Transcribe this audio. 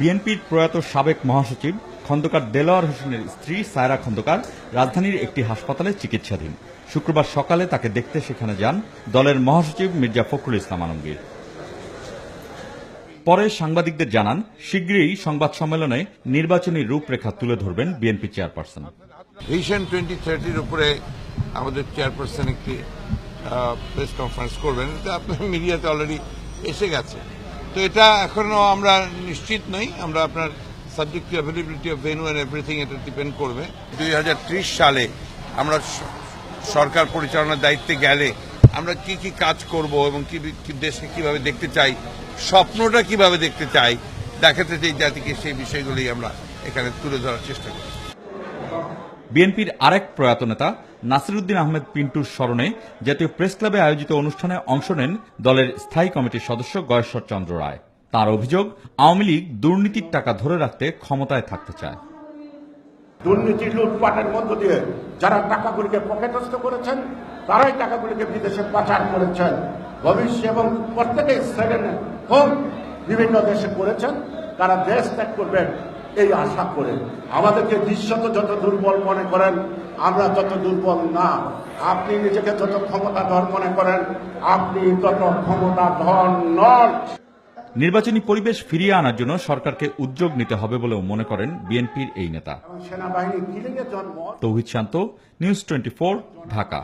বিএনপির প্রয়াত সাবেক মহাসচিব খন্দকার দেলোয়ার হোসেনের স্ত্রী সায়রা খন্দকার রাজধানীর একটি হাসপাতালে চিকিৎসাধীন। শুক্রবার সকালে তাকে দেখতে সেখানে যান দলের মহাসচিব মির্জা ফখরুল ইসলাম আলমগীর। পরে সাংবাদিকদের জানান, শীঘ্রই সংবাদ সম্মেলনে নির্বাচনী রূপরেখা তুলে ধরবেন বিএনপি চেয়ারপারসন। ভিশন টোয়েন্টি থার্টির উপরে আমাদের চেয়ারপারসন একটি প্রেস কনফারেন্স করবেন। এটা আপনার মিডিয়াতে অলরেডি এসে গেছে। তো এটা এখনও আমরা নিশ্চিত নই। আমরা আপনার subject availability of venue and everything এটা ডিপেন্ড করবে। দুই সালে আমরা সরকার পরিচালনার দায়িত্বে গেলে আমরা কি কি কাজ করব এবং কি কি দেশকে কীভাবে দেখতে চাই, স্বপ্নটা কীভাবে দেখতে চাই, দেখাতে চাই জাতিকে সেই বিষয়গুলি আমরা এখানে তুলে ধরার চেষ্টা করি বিএনপির আরেক প্রয়াত নেতা নাসিরুদ্দিন আহমেদ পিন্টুর স্মরণে জাতীয় প্রেস ক্লাবে আয়োজিত অনুষ্ঠানে অংশ নেন দলের স্থায়ী কমিটির সদস্য গয়েশ্বর চন্দ্র রায়। তার অভিযোগ, আওয়ামী লীগ দুর্নীতির টাকা ধরে রাখতে ক্ষমতায় থাকতে চায়। দুর্নীতি লুটপাটের মধ্য দিয়ে যারা টাকাগুলিকে পকেটস্থ করেছেন, তারাই টাকাগুলিকে বিদেশে পাচার করেছেন। ভবিষ্যৎ এবং প্রত্যেকেই সেকেন্ড হোম বিভিন্ন দেশে করেছেন, তারা দেশ ত্যাগ করবেন। এই আশা করে। আমাদেরকে দৃশ্যত যত দুর্বল মনে করেন আমরা তত দুর্বল না। আপনি নিজেকে যত ক্ষমতাধর মনে করেন আপনি তত ক্ষমতাধর নন। নির্বাচনী পরিবেশ ফিরিয়ে আনার জন্য সরকারকে উদ্যোগ নিতে হবে বলেও মনে করেন বিএনপির এই নেতা। Tauhid Shanto news twenty Dhaka.